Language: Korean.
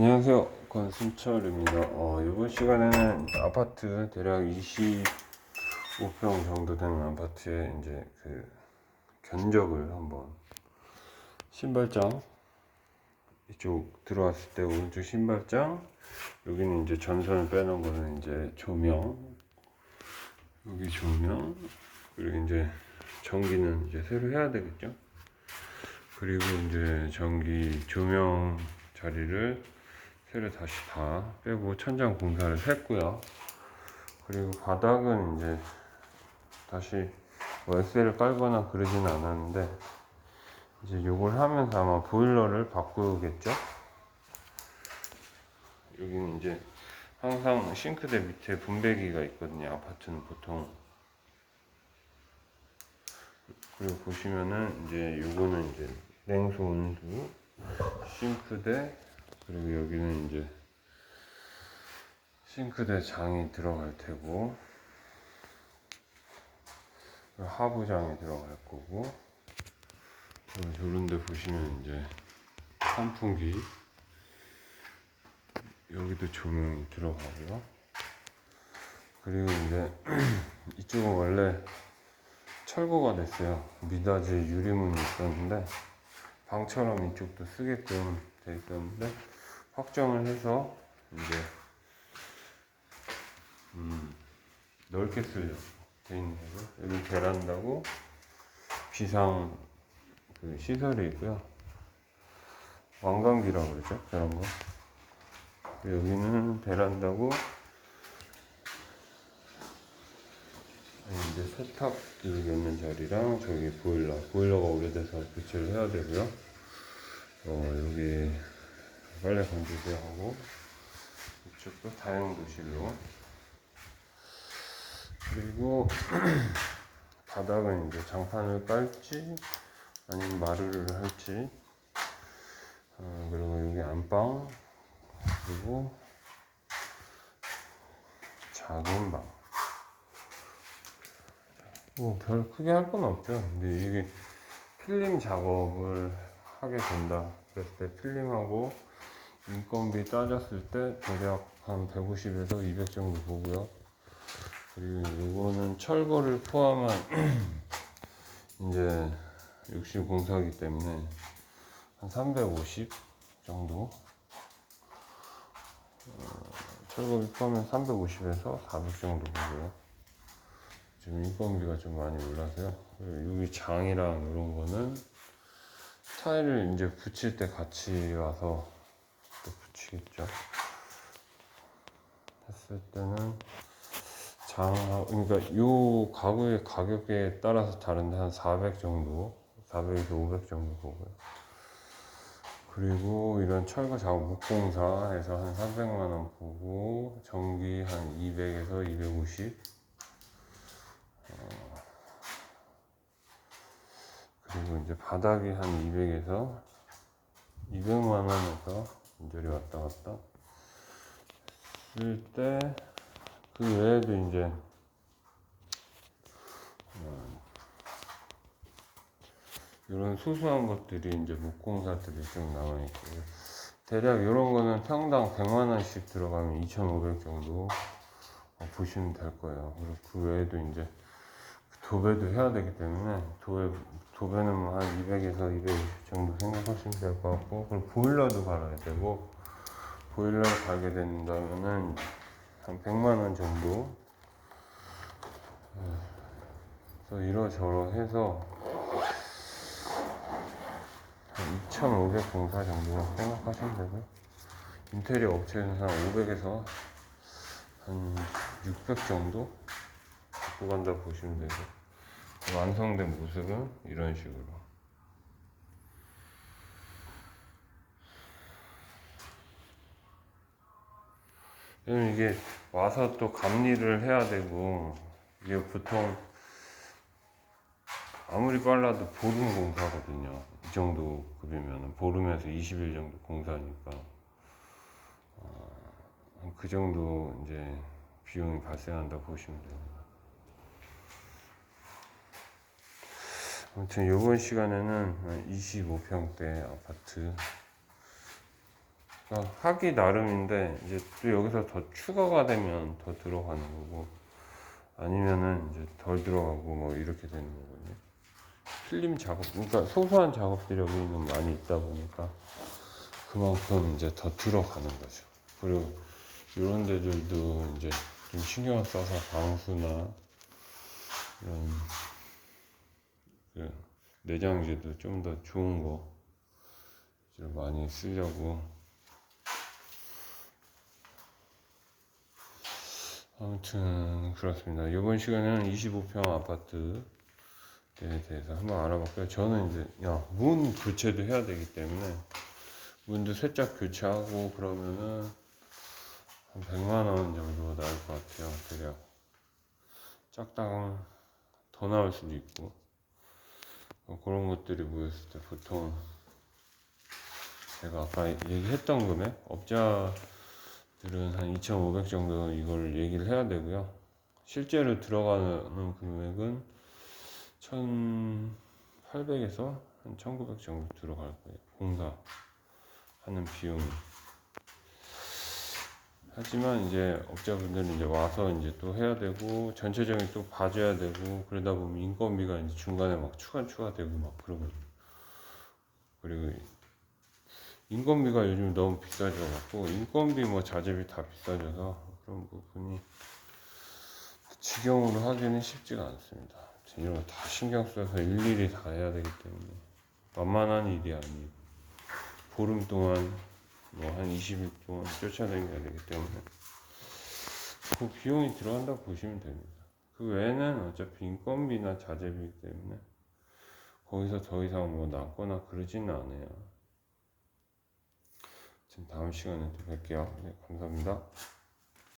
안녕하세요. 권순철입니다. 어, 이번 시간에는 아파트 대략 25평 정도 되는 아파트에 이제 그 견적을 한번 신발장 이쪽 들어왔을 때 오른쪽 신발장 여기는 이제 전선을 빼놓은 거는 이제 조명 여기 조명 그리고 이제 전기는 이제 새로 해야 되겠죠. 그리고 이제 전기 조명 자리를 새로 다시 다 빼고 천장 공사를 했고요. 그리고 바닥은 이제 다시 뭐 엑셀을 깔거나 그러지는 않았는데 이제 요걸 하면서 아마 보일러를 바꾸겠죠. 여기는 이제 항상 싱크대 밑에 분배기가 있거든요. 아파트는 보통 그리고 보시면은 이제 요거는 이제 냉수 온수 싱크대 그리고 여기는 이제 싱크대 장이 들어갈 테고 하부장이 들어갈 거고 그리고 요런 데 보시면 이제 선풍기 여기도 조명이 들어가고요. 그리고 이제 이쪽은 원래 철거가 됐어요. 미닫이 유리문이 있었는데 방처럼 이쪽도 쓰게끔 돼 있었는데 확정을 해서 이제 음, 넓게 쓰려고 돼 있는 거고 여기 베란다고 비상 그 시설이 있고요. 왕관기라고 그러죠? 그런 거. 여기는 베란다고 이제 세탁기 넣는 자리랑 저기 보일러 보일러가 오래돼서 교체를 해야 되고요. 어 여기 빨래 건조대 하고 이쪽도 다용도실로 그리고 바닥은 이제 장판을 깔지 아니면 마루를 할지 어, 그리고 여기 안방 그리고 작은 방 뭐 별 크게 할 건 없죠. 근데 이게 필름 작업을 하게 된다. 그랬을 때 필름하고 인건비 따졌을 때 대략 한 150에서 200 정도 보고요. 그리고 이거는 철거를 포함한 이제 60 공사기 때문에 한 350 정도 어, 철거비 포함해 350에서 400 정도 보고요. 지금 인건비가 좀 많이 올라서요. 여기 장이랑 이런 거는 타일을 이제 붙일 때 같이 와서 또 붙이겠죠. 했을 때는 장, 그러니까 요 가구의 가격에 따라서 다른데 한 400 정도, 400에서 500 정도 보고요. 그리고 이런 철거 작업 목공사에서 한 300만 원 보고 전기 한 200에서 250 그리고 이제 바닥이 한 200에서 200만 원에서 인절이 왔다 갔다 쓸 때 그 외에도 이제 어, 이런 소소한 것들이 이제 목공사들이 좀 남아 있고 대략 이런 거는 평당 100만 원씩 들어가면 2,500 정도 어, 보시면 될 거예요. 그리고 그 외에도 이제 도배도 해야 되기 때문에 도배 도배는 뭐 한 200에서 220 정도 생각하시면 될 것 같고 그리고 보일러도 갈아야 되고 보일러를 갈게 된다면은 한 100만 원 정도. 그래서 이러저러 해서 한 2,500 공사 정도 생각하시면 되고요. 인테리어 업체는 한 500에서 한 600 정도? 갖고 간다 보시면 되고 완성된 모습은 이런 식으로. 왜냐면 이게 와서 또 감리를 해야 되고 이게 보통 아무리 빨라도 보름 공사거든요. 이 정도 급이면 보름에서 20일 정도 공사니까. 어, 그 정도 이제 비용이 발생한다 보시면 됩니 아무튼 이번 시간에는 25평대 아파트 하기 나름인데 이제 또 여기서 더 추가가 되면 더 들어가는 거고 아니면은 이제 덜 들어가고 뭐 이렇게 되는 거거든요. 필름 작업, 그러니까 소소한 작업들이 여기는 많이 있다 보니까 그만큼 이제 더 들어가는 거죠. 그리고 이런 데들도 이제 좀 신경 써서 방수나 이런 그 내장재도 좀 더 좋은 거 많이 쓰려고 아무튼 그렇습니다. 이번 시간에는 25평 아파트에 대해서 한번 알아봤고요. 저는 이제 야, 문 교체도 해야 되기 때문에 문도 살짝 교체하고 그러면은 한 100만 원 정도 나올 것 같아요. 대략 짝당 더 나올 수도 있고 어, 그런 것들이 모였을 때 보통 제가 아까 얘기했던 금액 업자들은 한 2,500 정도 이걸 얘기를 해야 되고요. 실제로 들어가는 금액은 1,800에서 한 1,900 정도 들어갈 거예요. 공사 하는 비용이. 하지만 이제 업자분들은 이제 와서 이제 또 해야 되고 전체적인 또 봐줘야 되고 그러다 보면 인건비가 이제 중간에 막 추가 추가되고 막 그러거든요. 그리고 인건비가 요즘 너무 비싸져 갖고 인건비 뭐 자재비 다 비싸져서 그런 부분이 직영으로 하기는 쉽지가 않습니다. 이런 거 다 신경 써서 일일이 다 해야 되기 때문에 만만한 일이 아니고 보름 동안 뭐 한 20일 동안 쫓아다녀야 되기 때문에 그 비용이 들어간다고 보시면 됩니다. 그 외에는 어차피 인건비나 자재비이기 때문에 거기서 더 이상 뭐 남거나 그러지는 않아요. 지금 다음 시간에 또 뵐게요. 네, 감사합니다.